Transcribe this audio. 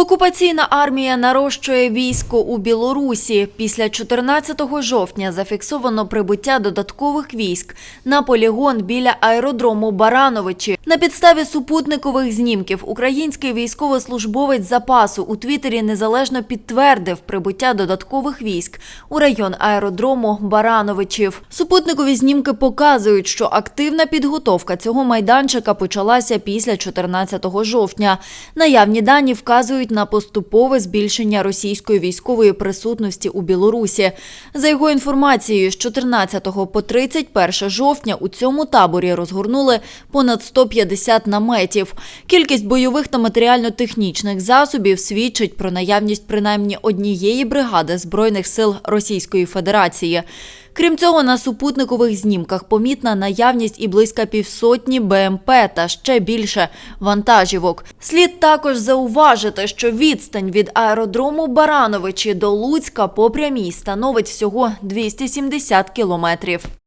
Окупаційна армія нарощує військо у Білорусі. Після 14 жовтня зафіксовано прибуття додаткових військ на полігон біля аеродрому Барановичі. На підставі супутникових знімків український військовослужбовець запасу у Твіттері незалежно підтвердив прибуття додаткових військ у район аеродрому Барановичів. Супутникові знімки показують, що активна підготовка цього майданчика почалася після 14 жовтня. Наявні дані вказують на поступове збільшення російської військової присутності у Білорусі. За його інформацією, з 14 по 31 жовтня у цьому таборі розгорнули понад 150 наметів. Кількість бойових та матеріально-технічних засобів свідчить про наявність принаймні однієї бригади збройних сил Російської Федерації. Крім цього, на супутникових знімках помітна наявність і близько півсотні БМП та ще більше вантажівок. Слід також зауважити, що відстань від аеродрому Барановичі до Луцька по прямій становить всього 270 кілометрів.